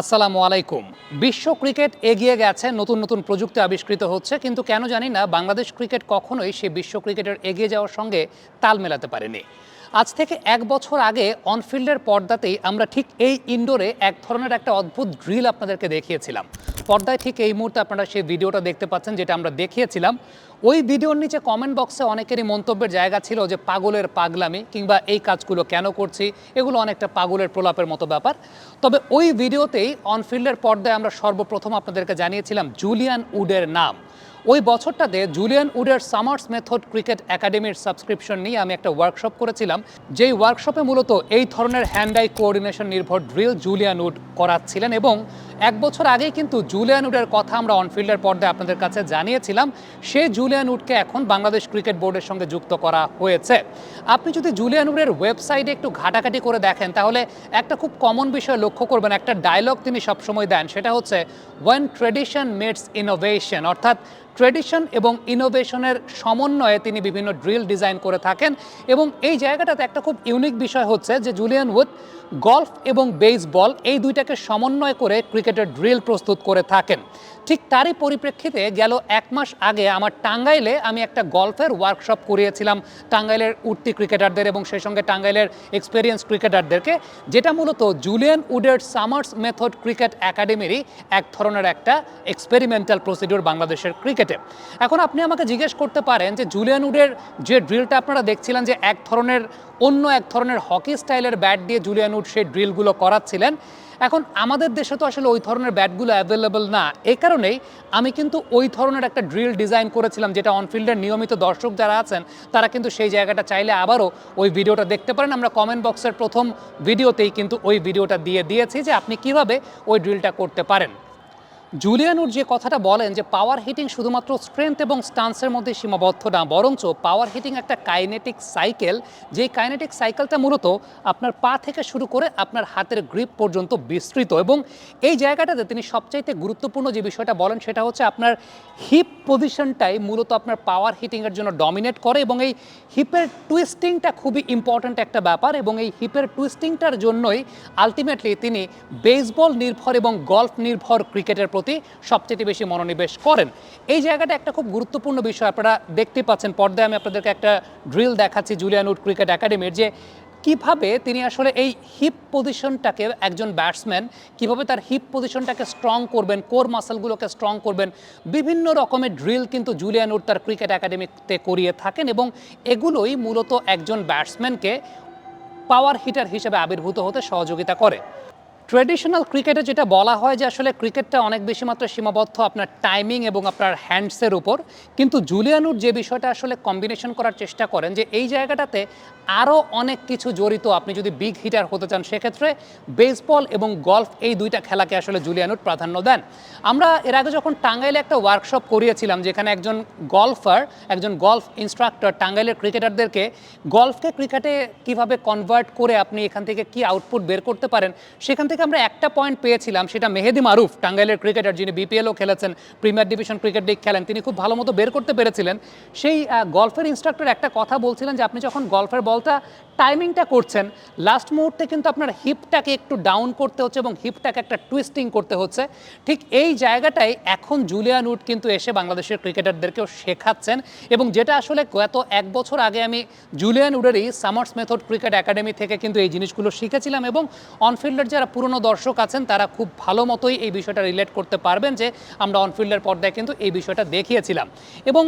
আসসালামু আলাইকুম। বিশ্ব ক্রিকেট এগিয়ে গেছে, নতুন নতুন প্রযুক্তি আবিষ্কৃত হচ্ছে, কিন্তু কেন জানি না, বাংলাদেশ ক্রিকেট কখনোই সে বিশ্ব ক্রিকেটের এগিয়ে যাওয়ার সঙ্গে তাল মেলাতে পারেনি। আজ থেকে এক বছর আগে অনফিল্ডের পর্দাতেই আমরা ঠিক এই ইনডোরে এক ধরনের একটা অদ্ভুত ড্রিল আপনাদেরকে দেখিয়েছিলাম। পর্দায় ঠিক এই মুহূর্তে আপনারা সেই ভিডিওটা দেখতে পাচ্ছেন যেটা আমরা দেখিয়েছিলাম। ওই ভিডিওর নিচে কমেন্ট বক্সে অনেকেরই মন্তব্যের জায়গা ছিল যে পাগলের পাগলামি কিংবা এই কাজগুলো কেন করছি, এগুলো অনেকটা পাগলের প্রলাপের মতো ব্যাপার। তবে ওই ভিডিওতেই অনফিল্ডের পর্দায় আমরা সর্বপ্রথম আপনাদেরকে জানিয়েছিলাম জুলিয়ান উডের নাম। ওই বছরটাতে জুলিয়ান উডের সামার্স মেথড ক্রিকেট একাডেমির সাবস্ক্রিপশন নিয়ে আমি একটা ওয়ার্কশপ করেছিলাম। যেই ওয়ার্কশপে মূলত এই ধরনের হ্যান্ড আই কোঅর্ডিনেশন নির্ভর ড্রিল জুলিয়ান উড করাচ্ছিলেন এবং এক বছর আগেই কিন্তু জুলিয়ান উডের কথা আমরা অনফিল্ডের পর্দায় আপনাদের কাছে জানিয়েছিলাম। সে জুলিয়ান উডকে এখন বাংলাদেশ ক্রিকেট বোর্ডের সঙ্গে যুক্ত করা হয়েছে। আপনি যদি জুলিয়ান উডের ওয়েবসাইটে একটু ঘাটাঘাটি করে দেখেন, তাহলে একটা খুব কমন বিষয় লক্ষ্য করবেন, একটা ডায়লগ তিনি সবসময় দেন, সেটা হচ্ছে ওয়েন ট্রেডিশন মেটস ইনোভেশন অর্থাৎ ট্রেডিশন এবং ইনোভেশনের সমন্বয়ে তিনি বিভিন্ন ড্রিল ডিজাইন করে থাকেন। এবং এই জায়গাটাতে একটা খুব ইউনিক বিষয় হচ্ছে যে জুলিয়ান উড গলফ এবং বেসবল এই দুইটাকে সমন্বয় করে ক্রিকেটের ড্রিল প্রস্তুত করে থাকেন। ঠিক তারই পরিপ্রেক্ষিতে গেল এক মাস আগে আমার টাঙ্গাইলে আমি একটা গল্ফের ওয়ার্কশপ করিয়েছিলাম টাঙ্গাইলের উঠতি ক্রিকেটারদের এবং সেই সঙ্গে টাঙ্গাইলের এক্সপিরিয়েন্স ক্রিকেটারদেরকে, যেটা মূলত জুলিয়ান উডের সামার্স মেথড ক্রিকেট একাডেমিরই এক ধরনের একটা এক্সপেরিমেন্টাল প্রসিডিউর বাংলাদেশের ক্রিকেটে। এখন আপনি আমাকে জিজ্ঞেস করতে পারেন যে জুলিয়ান উডের যে ড্রিলটা আপনারা দেখছিলেন যে এক ধরনের, অন্য এক ধরনের হকি স্টাইলের ব্যাট দিয়ে জুলিয়ান উড সেই ড্রিলগুলো করাচ্ছিলেন এখন আমাদের দেশে তো আসলে ওই ধরনের ব্যাটগুলো অ্যাভেলেবেল না। এ কারণেই আমি কিন্তু ওই ধরনের একটা ড্রিল ডিজাইন করেছিলাম যেটা অনফিল্ডের নিয়মিত দর্শক যারা আছেন, তারা কিন্তু সেই জায়গাটা চাইলে আবারও ওই ভিডিওটা দেখতে পারেন। আমরা কমেন্ট বক্সের প্রথম ভিডিওতেই কিন্তু ওই ভিডিওটা দিয়ে দিয়েছি যে আপনি কীভাবে ওই ড্রিলটা করতে পারেন। জুলিয়ানুর যে কথাটা বলেন যে পাওয়ার হিটিং শুধুমাত্র স্ট্রেংথ এবং স্টান্সের মধ্যে সীমাবদ্ধ না, বরঞ্চ পাওয়ার হিটিং একটা কাইনেটিক সাইকেল যেই কাইনেটিক সাইকেলটা মূলত আপনার পা থেকে শুরু করে আপনার হাতের গ্রিপ পর্যন্ত বিস্তৃত এবং এই জায়গাটাতে তিনি সবচাইতে গুরুত্বপূর্ণ যে বিষয়টা বলেন সেটা হচ্ছে আপনার হিপ পজিশনটাই মূলত আপনার পাওয়ার হিটিংয়ের জন্য ডমিনেট করে এবং এই হিপের টুইস্টিংটা খুবই ইম্পর্ট্যান্ট একটা ব্যাপার এবং এই হিপের টুইস্টিংটার জন্যই আলটিমেটলি তিনি বেসবল নির্ভর এবং গল্ফ নির্ভর ক্রিকেটের প্রতি সবচেয়ে বেশি মনোনিবেশ করেন। এই জায়গাটা একটা খুব গুরুত্বপূর্ণ বিষয় আপনারা দেখতে পাচ্ছেন। পর্দায় আমি আপনাদেরকে একটা ড্রিল দেখাচ্ছি জুলিয়ান উড ক্রিকেট একাডেমির যে কীভাবে তিনি আসলে এই হিপ পজিশনটাকে একজন ব্যাটসম্যান কীভাবে তার হিপ পজিশনটাকে স্ট্রং করবেন কোর মাসেলগুলোকে স্ট্রং করবেন, বিভিন্ন রকমের ড্রিল কিন্তু জুলিয়ান উড তার ক্রিকেট একাডেমিতে করিয়ে থাকেন এবং এগুলোই মূলত একজন ব্যাটসম্যানকে পাওয়ার হিটার হিসেবে আবির্ভূত হতে সহযোগিতা করে। ট্রেডিশনাল ক্রিকেটে যেটা বলা হয় যে আসলে ক্রিকেটটা অনেক বেশি মাত্রায় সীমাবদ্ধ আপনার টাইমিং এবং আপনার হ্যান্ডসের উপর। কিন্তু জুলিয়ানুর যে বিষয়টা আসলে কম্বিনেশন করার চেষ্টা করেন যে এই জায়গাটাতে আরও অনেক কিছু জড়িত আপনি যদি বিগ হিটার হতে চান, সেক্ষেত্রে বেসবল এবং গলফ এই দুইটা খেলাকে আসলে জুলিয়ানুর প্রাধান্য দেন। আমরা এর আগে যখন টাঙ্গাইলে একটা ওয়ার্কশপ করিয়েছিলাম, যেখানে একজন গলফার একজন গলফ ইনস্ট্রাক্টর টাঙ্গাইলের ক্রিকেটারদেরকে গলফকে ক্রিকেটে কীভাবে কনভার্ট করে আপনি এখান থেকে কি আউটপুট বের করতে পারেন, সেখান থেকে আমরা একটা পয়েন্ট পেয়েছিলাম, সেটা মেহেদি মারুফ, টাঙ্গাইলের ক্রিকেটার যিনি বিপিএলও খেলেছেন প্রিমিয়ার ডিভিশন ক্রিকেট লিগ খেলেন, তিনি খুব ভালো মতো বের করতে পেরেছিলেন। সেই গলফের ইনস্ট্রাক্টর একটা কথা বলছিলেন যে, আপনি যখন গলফের বলটা টাইমিংটা করছেন লাস্ট মুহূর্তে কিন্তু আপনার হিপটাকে একটু ডাউন করতে হচ্ছে এবং হিপটাকে একটা টুইস্টিং করতে হচ্ছে। ঠিক এই জায়গাটাই এখন জুলিয়ান উড কিন্তু এসে বাংলাদেশের ক্রিকেটারদেরকেও শেখাচ্ছেন এবং যেটা আসলে গত এক বছর আগে আমি জুলিয়ান উডেরই সামার্স মেথড ক্রিকেট একাডেমি থেকে কিন্তু এই জিনিসগুলো শিখেছিলাম এবং অনফিল্ডের যারা পুরনো দর্শক আছেন, তারা খুব ভালো মতোই এই বিষয়টা রিলেট করতে পারবেন যে আমরা অনফিল্ডের পর্দায় কিন্তু এই বিষয়টা দেখিয়েছিলাম। এবং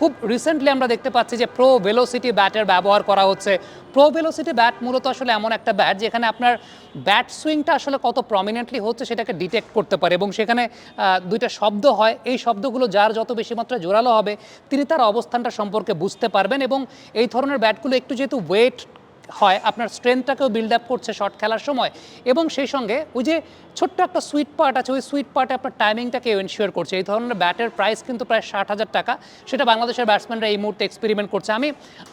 খুব রিসেন্টলি আমরা দেখতে পাচ্ছি যে প্রো ভেলোসিটি ব্যাটের ব্যবহার করা হচ্ছে। প্রো ভেলোসিটি ব্যাট মূলত আসলে এমন একটা ব্যাট যেখানে আপনার ব্যাট সুইংটা আসলে কত প্রমিনেন্টলি হচ্ছে সেটাকে ডিটেক্ট করতে পারে এবং সেখানে দুইটা শব্দ হয়। এই শব্দগুলো যার যত বেশি মাত্রায় জোরালো হবে, তিনি তার অবস্থানটা সম্পর্কে বুঝতে পারবেন এবং এই ধরনের ব্যাটগুলো একটু যেহেতু ওয়েট হয়, আপনার স্ট্রেংথটাকেও বিল্ড আপ করছে শর্ট খেলার সময় এবং সেই সঙ্গে ওই যে ছোট্ট একটা সুইট পার্ট আছে, ওই সুইট পার্টে আপনার টাইমিংটাকে এনশিওর করছে। এই ধরনের ব্যাটের প্রাইস কিন্তু প্রায় ষাট হাজার টাকা। সেটা বাংলাদেশের ব্যাটসম্যানরা এই মুহূর্তে এক্সপেরিমেন্ট করছে। আমি,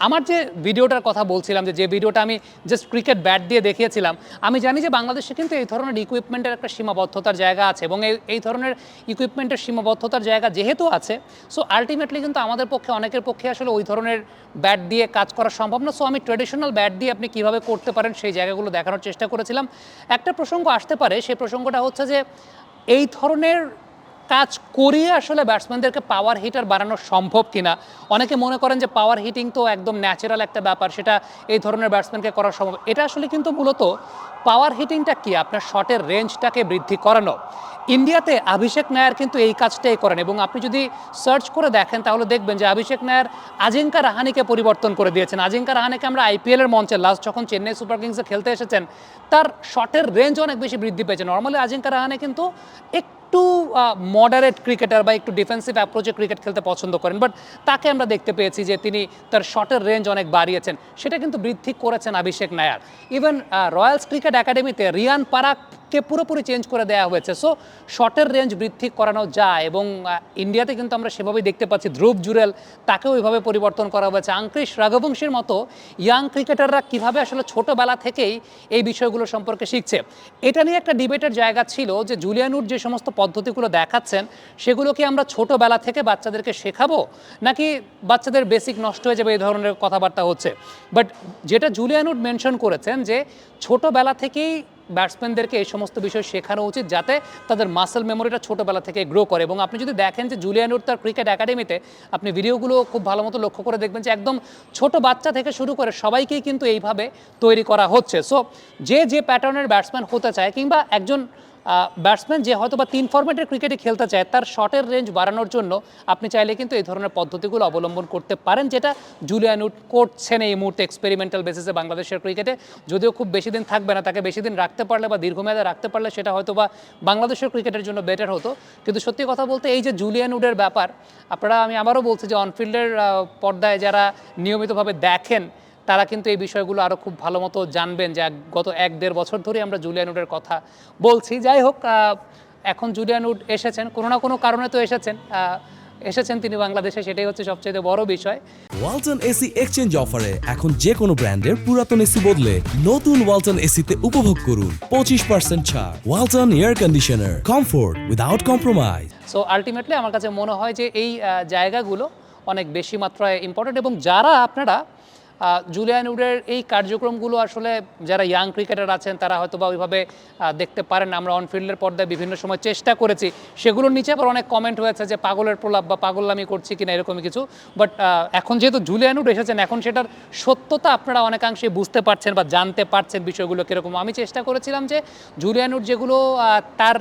আমার যে ভিডিওটার কথা বলছিলাম, যে যে ভিডিওটা আমি জাস্ট ক্রিকেট ব্যাট দিয়ে দেখিয়েছিলাম, আমি জানি যে বাংলাদেশে কিন্তু এই ধরনের ইকুইপমেন্টের একটা সীমাবদ্ধতার জায়গা আছে এবং এই এই ধরনের ইকুইপমেন্টের সীমাবদ্ধতার জায়গা যেহেতু আছে সো আলটিমেটলি কিন্তু আমাদের পক্ষে, অনেকের পক্ষে আসলে ওই ধরনের ব্যাট দিয়ে কাজ করা সম্ভব না। সো আমি ট্রেডিশনাল ব্যাট দিয়ে আপনি কীভাবে করতে পারেন সেই জায়গাগুলো দেখানোর চেষ্টা করেছিলাম। একটা প্রসঙ্গ আসতে পারে সেই প্রসঙ্গটা হচ্ছে যে এই ধরনের কাজ করিয়ে আসলে ব্যাটসম্যানদেরকে পাওয়ার হিটার বাড়ানো সম্ভব কিনা? অনেকে মনে করেন যে পাওয়ার হিটিং তো একদম ন্যাচারাল একটা ব্যাপার, সেটা এই ধরনের ব্যাটসম্যানকে করা সম্ভব। এটা আসলে কিন্তু মূলত পাওয়ার হিটিংটা কি? আপনার শটের রেঞ্জটাকে বৃদ্ধি করানো। ইন্ডিয়াতে অভিষেক নায়ার কিন্তু এই কাজটাই করেন এবং আপনি যদি সার্চ করে দেখেন, তাহলে দেখবেন যে অভিষেক নায়ার আজিঙ্কা রাহানিকে পরিবর্তন করে দিয়েছেন। আজিঙ্কা রাহানিকে আমরা আইপিএলের মঞ্চে লাস্ট যখন চেন্নাই সুপার কিংসে খেলতে এসেছেন, তার শটের রেঞ্জ অনেক বেশি বৃদ্ধি পেয়েছে। নর্মালি আজিঙ্কা রাহানে কিন্তু একটু মডারেট ক্রিকেটার বা একটু ডিফেন্সিভ অ্যাপ্রোচে ক্রিকেট খেলতে পছন্দ করেন বাট তাকে আমরা দেখতে পেয়েছি যে তিনি তার শটের রেঞ্জ অনেক বাড়িয়েছেন। সেটা কিন্তু বৃদ্ধি করেছেন Abhishek Nair. Even royals cricket একাডেমিতে রিয়ান পারাককে পুরোপুরি চেঞ্জ করে দেওয়া হয়েছে। সো শর্টের রেঞ্জ বৃদ্ধি করানো যায় এবং ইন্ডিয়াতে কিন্তু আমরা সেভাবেই দেখতে পাচ্ছি ধ্রুব জুরেল তাকেও ওইভাবে পরিবর্তন করা হয়েছে। আঙ্ক্রিশ রাঘবংশীর মতো ইয়াং ক্রিকেটাররা কীভাবে আসলে ছোটোবেলা থেকেই এই বিষয়গুলো সম্পর্কে শিখছে? এটা নিয়ে একটা ডিবেটের জায়গা ছিল যে জুলিয়ানুর যে সমস্ত পদ্ধতিগুলো দেখাচ্ছেন, সেগুলো কি আমরা ছোটোবেলা থেকে বাচ্চাদেরকে শেখাবো? নাকি বাচ্চাদের বেসিক নষ্ট হয়ে যাবে, এই ধরনের কথাবার্তা হচ্ছে? বাট যেটা জুলিয়ানুড মেনশন করেছেন যে ছোটোবেলা থেকেই ব্যাটসম্যানদেরকে এই সমস্ত বিষয় শেখানো উচিত যাতে তাদের মাসেল মেমোরিটা ছোটোবেলা থেকে গ্রো করে। এবং আপনি যদি দেখেন যে জুলিয়ানুর তার ক্রিকেট একাডেমিতে আপনি ভিডিওগুলো খুব ভালো মতো লক্ষ্য করে দেখবেন যে একদম ছোট বাচ্চা থেকে শুরু করে সবাইকেই কিন্তু এইভাবে তৈরি করা হচ্ছে। সো যে যে প্যাটার্নের ব্যাটসম্যান হতে চায় কিংবা একজন ব্যাটসম্যান যে হয়তো বা তিন ফরম্যাটের ক্রিকেটে খেলতে চায়, তার শটের রেঞ্জ বাড়ানোর জন্য আপনি চাইলে কিন্তু এই ধরনের পদ্ধতিগুলো অবলম্বন করতে পারেন, যেটা জুলিয়ান উড করছেন এই মুহূর্তে এক্সপেরিমেন্টাল বেসিসে বাংলাদেশের ক্রিকেটে যদিও খুব বেশি দিন থাকবে না, তাকে বেশি দিন রাখতে পারলে বা দীর্ঘমেয়াদে রাখতে পারলে সেটা হয়তো বা বাংলাদেশের ক্রিকেটের জন্য বেটার হতো। কিন্তু সত্যি কথা বলতে এই যে জুলিয়ান উডের ব্যাপার, আপনারা আমি আবারও বলছি যে অনফিল্ডের পর্দায় যারা নিয়মিতভাবে দেখেন তারা কিন্তু এই বিষয়গুলো আরও খুব ভালো মতো জানবেন যে গত এক দেড় বছর ধরে আমরা জুলিয়ান উডের কথা বলছি। যাই হোক এখন জুলিয়ান উড এসেছেন কোনো না কোনো কারণে তো এসেছেন। এসেছেন তিনি বাংলাদেশে সেটাই হচ্ছে সবচেয়ে বড় বিষয়। ওয়ালটন এসি এক্সচেঞ্জ অফারে এখন যে কোনো ব্র্যান্ডের পুরাতন এসি বদলে নতুন ওয়ালটন এসিতে উপভোগ করুন। পঁচিশ পার্সেন্ট ছাড় Walton air conditioner comfort without compromise. So ultimately আমার কাছে মনে হয় যে এই জায়গাগুলো অনেক বেশি মাত্রায় ইম্পর্টেন্ট এবং যারা আপনারা জুলিয়ান উডের এই কার্যক্রমগুলো আসলে যারা ইয়াং ক্রিকেটার আছেন, তারা হয়তো বা ওইভাবে দেখতে পারেন। আমরা অনফিল্ডের পর্দায় বিভিন্ন সময় চেষ্টা করেছি। সেগুলোর নিচে আবার অনেক কমেন্ট হয়েছে যে পাগলের প্রলাপ বা পাগলামি করছি কিনা এরকমই কিছু। বাট এখন যেহেতু জুলিয়ান উড এসেছেন, এখন সেটার সত্যতা আপনারা অনেকাংশে বুঝতে পারছেন বা জানতে পারছেন বিষয়গুলো কীরকম। আমি চেষ্টা করেছিলাম যে জুলিয়ান উড যেগুলো তার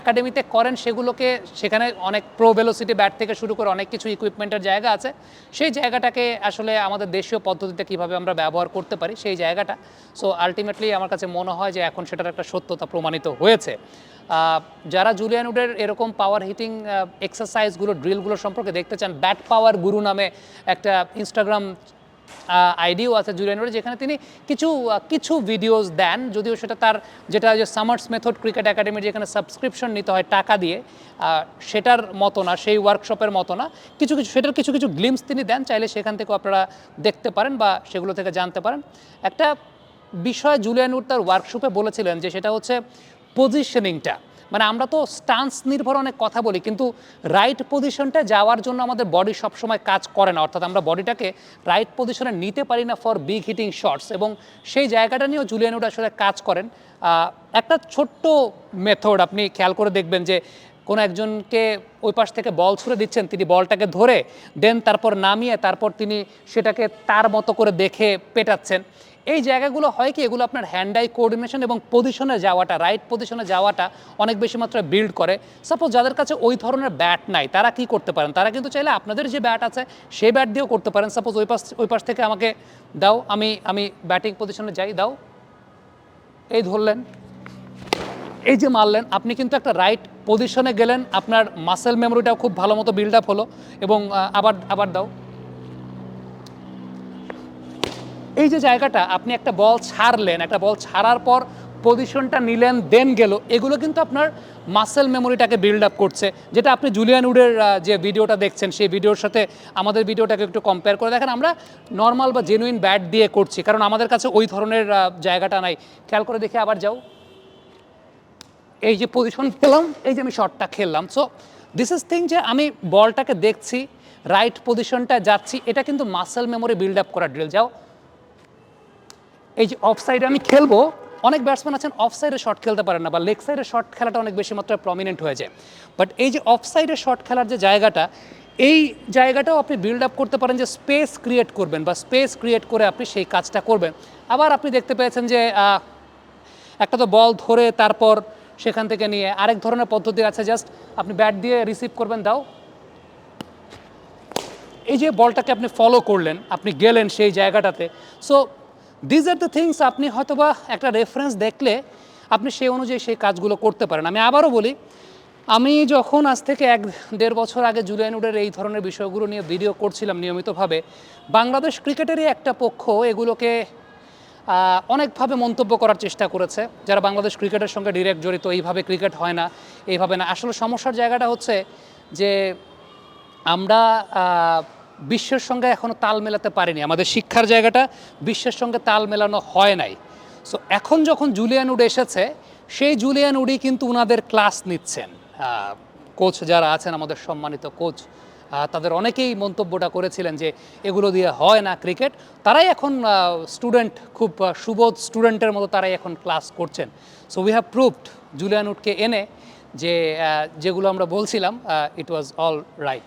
একাডেমিতে করেন, সেগুলোকে সেখানে অনেক প্রো ভেলোসিটি ব্যাট থেকে শুরু করে অনেক কিছু ইকুইপমেন্টের জায়গা আছে। সেই জায়গাটাকে আসলে আমাদের দেশীয় পদ্ধতিতে কীভাবে আমরা ব্যবহার করতে পারি, সেই জায়গাটা। সো আলটিমেটলি আমার কাছে মনে হয় যে এখন সেটার একটা সত্যতা প্রমাণিত হয়েছে। যারা জুলিয়ান উডের এরকম পাওয়ার হিটিং এক্সারসাইজগুলো ড্রিলগুলো সম্পর্কে দেখতে চান ব্যাট পাওয়ার গুরু নামে একটা ইনস্টাগ্রাম আইডিও আছে জুলিয়ানোর যেখানে তিনি কিছু কিছু ভিডিওস দেন, যদিও সেটা তার, যেটা যে সামার্স মেথড ক্রিকেট একাডেমির যেখানে সাবস্ক্রিপশন নিতে হয় টাকা দিয়ে সেটার মতো না, সেই ওয়ার্কশপের মতো না। কিছু কিছু, সেটার কিছু কিছু গ্লিমস তিনি দেন, চাইলে সেখান থেকেও আপনারা দেখতে পারেন বা সেগুলো থেকে জানতে পারেন। একটা বিষয় জুলিয়ানুর তার ওয়ার্কশপে বলেছিলেন যে সেটা হচ্ছে পজিশনিংটা মানে আমরা তো স্টান্স নির্ভর অনেক কথা বলি, কিন্তু রাইট পজিশনটা যাওয়ার জন্য আমাদের বডি সবসময় কাজ করে না। অর্থাৎ আমরা বডিটাকে রাইট পজিশনে নিতে পারি না ফর বিগ হিটিং শটস এবং সেই জায়গাটা নিয়েও জুলিয়ানুড আসলে কাজ করেন। একটা ছোট্ট মেথড আপনি খেয়াল করে দেখবেন যে কোনো একজনকে ওই পাশ থেকে বল ছুড়ে দিচ্ছেন, তিনি বলটাকে ধরে দেন তারপর নামিয়ে, তারপর তিনি সেটাকে তার মতো করে দেখে পেটাচ্ছেন। এই জায়গাগুলো হয় কি, এগুলো আপনার হ্যান্ড আই কোঅর্ডিনেশন এবং পজিশনে যাওয়াটা রাইট পজিশনে যাওয়াটা অনেক বেশি মাত্রায় বিল্ড করে। সাপোজ যাদের কাছে ওই ধরনের ব্যাট নাই, তারা কি করতে পারেন? তারা কিন্তু চাইলে আপনাদের যে ব্যাট আছে, সেই ব্যাট দিয়েও করতে পারেন। সাপোজ ওই পাশ ওই পাশ থেকে আমাকে দাও, আমি আমি ব্যাটিং পজিশনে যাই, দাও। এই ধরলেন। এই যে মারলেন, আপনি কিন্তু একটা রাইট পজিশনে গেলেন, আপনার মাসেল মেমোরিটাও খুব ভালো মতো বিল্ড আপ হলো এবং আবার আবার দাও। এই যে জায়গাটা, আপনি একটা বল ছাড়লেন, একটা বল ছাড়ার পর পজিশনটা নিলেন, দেন গেল, এগুলো কিন্তু আপনার মাসেল মেমোরিটাকে বিল্ড আপ করছে। যেটা আপনি জুলিয়ান উডের যে ভিডিওটা দেখছেন, সেই ভিডিওর সাথে আমাদের ভিডিওটাকে একটু কম্পেয়ার করে দেখেন, আমরা নর্মাল বা জেনুইন ব্যাট দিয়ে করছি, কারণ আমাদের কাছে ওই ধরনের জায়গাটা নাই। খেয়াল করে দেখে আবার যাও। এই যে পজিশন পেলাম, এই যে আমি শটটা খেললাম। সো দিস ইজ থিং যে আমি বলটাকে দেখছি রাইট পজিশনটা যাচ্ছি, এটা কিন্তু মাসেল মেমোরি বিল্ড আপ করা ড্রিল যাও এই যে অফ সাইডে আমি খেলব, অনেক ব্যাটসম্যান আছেন অফ সাইডে শট খেলতে পারেন না বা লেগ সাইডে শট খেলাটা অনেক বেশি মাত্রায় প্রমিনেন্ট হয়ে যায়। বাট এই যে অফ সাইডে শট খেলার যে জায়গাটা, এই জায়গাটাও আপনি বিল্ড আপ করতে পারেন যে স্পেস ক্রিয়েট করবেন বা স্পেস ক্রিয়েট করে আপনি সেই কাজটা করবেন। আবার আপনি দেখতে পেয়েছেন যে একটা তো বল ধরে তারপর সেখান থেকে নিয়ে আরেক ধরনের পদ্ধতি আছে জাস্ট আপনি ব্যাট দিয়ে রিসিভ করবেন, দাও। এই যে বলটাকে আপনি ফলো করলেন, আপনি গেলেন সেই জায়গাটাতে। So these are the things আপনি হয়তোবা একটা রেফারেন্স দেখলে আপনি সেই অনুযায়ী সেই কাজগুলো করতে পারেন। আমি আবারও বলি, আমি যখন আজ থেকে এক দেড় বছর আগে জুলিয়ান উডের এই ধরনের বিষয়গুলো নিয়ে ভিডিও করছিলাম নিয়মিতভাবে, বাংলাদেশ ক্রিকেটেরই একটা পক্ষ এগুলোকে অনেকভাবে মন্তব্য করার চেষ্টা করেছে। যারা বাংলাদেশ ক্রিকেটের সঙ্গে ডিরেক্ট জড়িত, এইভাবে ক্রিকেট হয় না, এইভাবে না। আসলে সমস্যার জায়গাটা হচ্ছে যে আমরা বিশ্বের সঙ্গে এখনও তাল মেলাতে পারিনি। আমাদের শিক্ষার জায়গাটা বিশ্বের সঙ্গে তাল মেলানো হয় নাই। সো এখন যখন জুলিয়ান উড এসেছে, সেই জুলিয়ান উডই কিন্তু ওনাদের ক্লাস নিচ্ছেন। কোচ যারা আছেন, আমাদের সম্মানিত কোচ তাদের অনেকেই মন্তব্যটা করেছিলেন যে এগুলো দিয়ে হয় না ক্রিকেট তারাই এখন স্টুডেন্ট খুব সুবোধ স্টুডেন্টের মতো তারাই এখন ক্লাস করছেন। So we have proved Julian উডকে এনে যে যেগুলো আমরা বলছিলাম it was all right